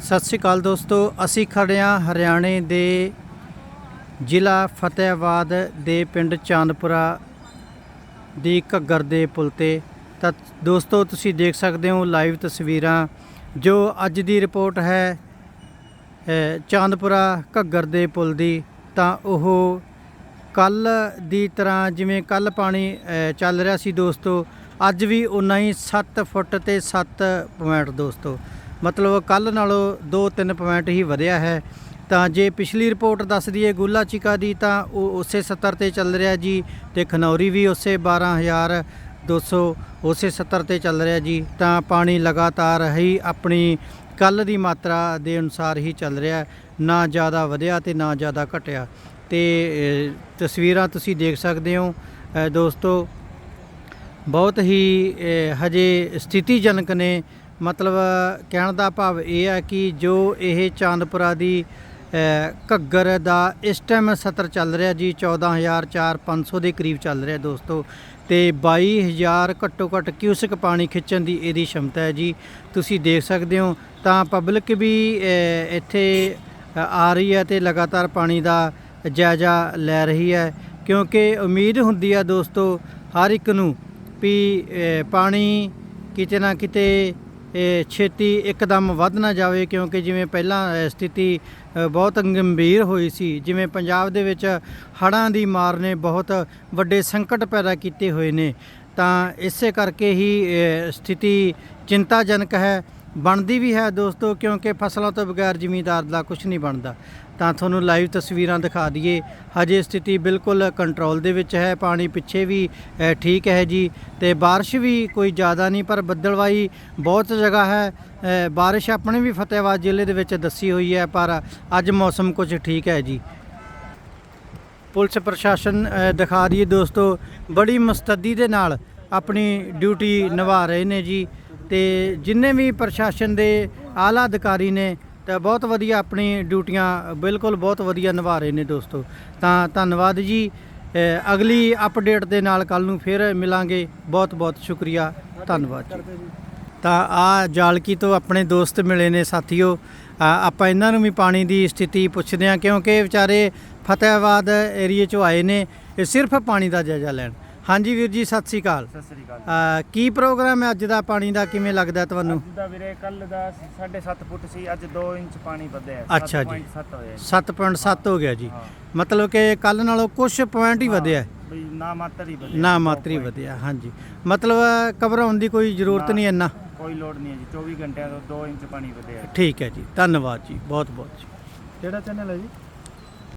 ਸਤਿ ਸ਼੍ਰੀ ਅਕਾਲ ਦੋਸਤੋ, ਅਸੀਂ ਖੜੇ ਹਾਂ ਹਰਿਆਣੇ ਦੇ ਜ਼ਿਲ੍ਹਾ ਫਤਿਹਾਬਾਦ ਦੇ ਪਿੰਡ ਚਾਂਦਪੁਰਾ ਦੀ ਘੱਗਰ ਦੇ ਪੁਲ ਤੇ। ਤਾਂ ਦੋਸਤੋ, ਤੁਸੀਂ ਦੇਖ ਸਕਦੇ ਹੋ ਲਾਈਵ ਤਸਵੀਰਾਂ ਜੋ ਅੱਜ ਦੀ ਰਿਪੋਰਟ ਹੈ ਚਾਂਦਪੁਰਾ ਘੱਗਰ ਦੇ ਪੁਲ ਦੀ। ਤਾਂ ਉਹ ਕੱਲ ਦੀ ਤਰ੍ਹਾਂ ਜਿਵੇਂ ਕੱਲ ਪਾਣੀ ਚੱਲ ਰਿਹਾ ਸੀ ਦੋਸਤੋ, ਅੱਜ ਵੀ ਉਨਾ ਹੀ 7 ਫੁੱਟ ਤੇ 7 ਪੁਆਇੰਟ ਦੋਸਤੋ। ਮਤਲਬ ਕੱਲ ਨਾਲੋਂ 2-3 ਪੁਆਇੰਟ ਹੀ ਵਧਿਆ ਹੈ। ਤਾਂ ਜੇ ਪਿਛਲੀ ਰਿਪੋਰਟ ਦੱਸਦੀ ਹੈ ਗੁੱਲਾ ਚਿਕਾ ਦੀ, ਤਾਂ ਉਹ ਉਸੇ 70 ਤੇ ਚੱਲ ਰਿਹਾ ਜੀ ਤੇ ਖਨੌਰੀ ਵੀ ਉਸੇ 12200 ਉਸੇ 70 ਤੇ ਚੱਲ ਰਿਹਾ ਜੀ। ਤਾਂ ਪਾਣੀ ਲਗਾਤਾਰ ਹੀ ਆਪਣੀ ਕੱਲ ਦੀ ਮਾਤਰਾ ਦੇ ਅਨੁਸਾਰ ਹੀ ਚੱਲ ਰਿਹਾ, ਨਾ ਜ਼ਿਆਦਾ ਵਧਿਆ ਤੇ ਨਾ ਜ਼ਿਆਦਾ ਘਟਿਆ। ਤੇ ਤਸਵੀਰਾਂ ਤੁਸੀਂ ਦੇਖ ਸਕਦੇ ਹੋ। ਦੋਸਤੋ, ਬਹੁਤ ਹੀ ਹਜੇ ਸਥਿਤੀਜਨਕ ਨੇ ਮਤਲਬ ਕਹਿਣ ਦਾ ਭਾਵ ਇਹ ਹੈ ਕਿ ਜੋ ਇਹ ਚਾਂਦਪੁਰਾ ਦੀ ਘੱਗਰ ਦਾ ਇਸ ਟਾਈਮ ਸਤਰ ਚੱਲ ਰਿਹਾ ਜੀ 14400 ਦੇ ਕਰੀਬ ਚੱਲ ਰਿਹਾ ਦੋਸਤੋ। ਤੇ 22000 ਘੱਟੋ ਘੱਟ ਕਿਊਸਕ ਪਾਣੀ ਖਿੱਚਣ ਦੀ ਇਹਦੀ ਸ਼ਮਤਾ ਹੈ ਜੀ। ਤੁਸੀਂ ਦੇਖ ਸਕਦੇ ਹੋ, ਤਾਂ ਪਬਲਿਕ ਵੀ ਇੱਥੇ ਆ ਰਹੀ ਹੈ ਤੇ ਲਗਾਤਾਰ ਪਾਣੀ ਦਾ ਜਾਇਜ਼ਾ ਲੈ ਰਹੀ ਹੈ। ਕਿਉਂਕਿ ਉਮੀਦ ਹੁੰਦੀ ਹੈ ਦੋਸਤੋ, ਹਰ ਇੱਕ ਨੂੰ ਵੀ ਪਾਣੀ ਕਿਤੇ ਨਾ ਕਿਤੇ ਇਹ ਛੇਤੀ ਇੱਕਦਮ ਵੱਧ ਨਾ ਜਾਵੇ ਕਿਉਂਕਿ ਜਿਵੇਂ ਪਹਿਲਾਂ ਸਥਿਤੀ ਬਹੁਤ ਗੰਭੀਰ ਹੋਈ ਸੀ। ਜਿਵੇਂ ਪੰਜਾਬ ਦੇ ਵਿੱਚ ਹੜ੍ਹਾਂ ਦੀ ਮਾਰ ਨੇ ਬਹੁਤ ਵੱਡੇ ਸੰਕਟ ਪੈਦਾ ਕੀਤੇ ਹੋਏ ਨੇ। ਤਾਂ ਇਸੇ ਕਰਕੇ ਹੀ ਸਥਿਤੀ ਚਿੰਤਾਜਨਕ ਹੈ। ਬਣਦੀ ਵੀ ਹੈ ਦੋਸਤੋ ਕਿਉਂਕਿ ਫਸਲਾਂ ਤੋਂ ਬਗੈਰ ਜ਼ਿਮੀਂਦਾਰ ਦਾ ਕੁਝ ਨਹੀਂ ਬਣਦਾ ਤਾਂ ਤੁਹਾਨੂੰ ਲਾਈਵ ਤਸਵੀਰਾਂ ਦਿਖਾ ਦਈਏ ਹਜੇ ਸਥਿਤੀ ਬਿਲਕੁਲ ਕੰਟਰੋਲ ਦੇ ਵਿੱਚ ਹੈ ਪਾਣੀ ਪਿੱਛੇ ਵੀ ਅ, ਠੀਕ ਹੈ ਜੀ ਤੇ بارش ਵੀ ਕੋਈ ਜ਼ਿਆਦਾ ਨਹੀਂ ਪਰ ਬੱਦਲਵਾਈ ਬਹੁਤ ਜਗ੍ਹਾ ਹੈ ਅ, ਬਾਰਿਸ਼ ਆਪਣੇ ਵੀ ਫਤਿਹਾਬਾਦ ਜ਼ਿਲ੍ਹੇ ਦੇ ਵਿੱਚ ਦੱਸੀ ਹੋਈ ਹੈ ਪਰ ਅੱਜ ਮੌਸਮ ਕੁਝ ਠੀਕ ਹੈ ਜੀ ਪੁਲਿਸ ਪ੍ਰਸ਼ਾਸਨ ਅ, ਦਿਖਾ ਦਈਏ ਦੋਸਤੋ ਬੜੀ ਮੁਸਤੱਦੀ ਦੇ ਨਾਲ ਆਪਣੀ ਡਿਊਟੀ ਨਿਭਾ ਰਹੇ ਨੇ ਜੀ ਤੇ ਜਿੰਨੇ ਵੀ ਪ੍ਰਸ਼ਾਸਨ ਦੇ ਆਲਾ ਅਧਿਕਾਰੀ ਨੇ ਤਾਂ ਬਹੁਤ ਵਧੀਆ ਆਪਣੀ ਡਿਊਟੀਆਂ, ਬਿਲਕੁਲ ਬਹੁਤ ਵਧੀਆ ਨਿਭਾ ਰਹੇ ਨੇ ਦੋਸਤੋ। ਤਾਂ ਧੰਨਵਾਦ ਜੀ। ਅਗਲੀ ਅਪਡੇਟ ਦੇ ਨਾਲ ਕੱਲ ਨੂੰ ਫਿਰ ਮਿਲਾਂਗੇ। ਬਹੁਤ ਬਹੁਤ ਸ਼ੁਕਰੀਆ। ਧੰਨਵਾਦ ਜੀ। ਤਾਂ ਆ ਜਾਲਕੀ ਤੋਂ ਆਪਣੇ ਦੋਸਤ ਮਿਲੇ ਨੇ ਸਾਥੀਓ। ਆਪਾਂ ਇਹਨਾਂ ਨੂੰ ਵੀ ਪਾਣੀ ਦੀ ਸਥਿਤੀ ਪੁੱਛਦੇ ਹਾਂ ਕਿਉਂਕਿ ਵਿਚਾਰੇ ਫਤਿਹਾਬਾਦ ਏਰੀਏ ਚੋਂ ਆਏ ਨੇ। ਇਹ ਸਿਰਫ ਪਾਣੀ ਦਾ ਜਾਇਜ਼ਾ ਲੈਣ। ਹਾਂਜੀ ਵੀਰ ਜੀ ਸਤਿ ਸ੍ਰੀ ਅਕਾਲ ਸਤਿ ਸ੍ਰੀ ਅਕਾਲ ਕੀ ਪ੍ਰੋਗਰਾਮ ਹੈ ਅੱਜ ਦਾ ਪਾਣੀ ਦਾ ਕਿਵੇਂ ਲੱਗਦਾ ਤੁਹਾਨੂੰ ਅੱਜ ਦਾ ਵੀਰੇ ਕੱਲ ਦਾ 7.5 ਫੁੱਟ ਸੀ ਅੱਜ 2 ਇੰਚ ਪਾਣੀ ਵਧਿਆ ਹੈ। ਅੱਛਾ ਜੀ। 7.7 ਹੋਇਆ ਜੀ 7.7 ਹੋ ਗਿਆ ਜੀ ਹਾਂ ਮਤਲਬ ਕਿ ਕੱਲ ਨਾਲੋਂ ਕੁਝ ਪੁਆਇੰਟ ਹੀ ਵਧਿਆ ਹੈ। ਬਈ ਨਾ ਮਾਤਰ ਹੀ ਵਧਿਆ ਨਾ ਮਾਤਰੀ। ਵਧਿਆ ਹਾਂਜੀ ਮਤਲਬ ਘਬਰਾਉਣ ਦੀ ਕੋਈ ਜ਼ਰੂਰਤ। ਨਹੀਂ ਇੰਨਾ ਕੋਈ ਲੋਡ ਨਹੀਂ ਹੈ ਜੀ 24 ਘੰਟਿਆਂ ਤੋਂ 2 ਇੰਚ ਪਾਣੀ ਵਧਿਆ ਹੈ। ਠੀਕ ਹੈ ਜੀ ਧੰਨਵਾਦ ਜੀ ਬਹੁਤ ਬਹੁਤ ਜੀ ਕਿਹੜਾ ਚੈਨਲ ਹੈ ਜੀ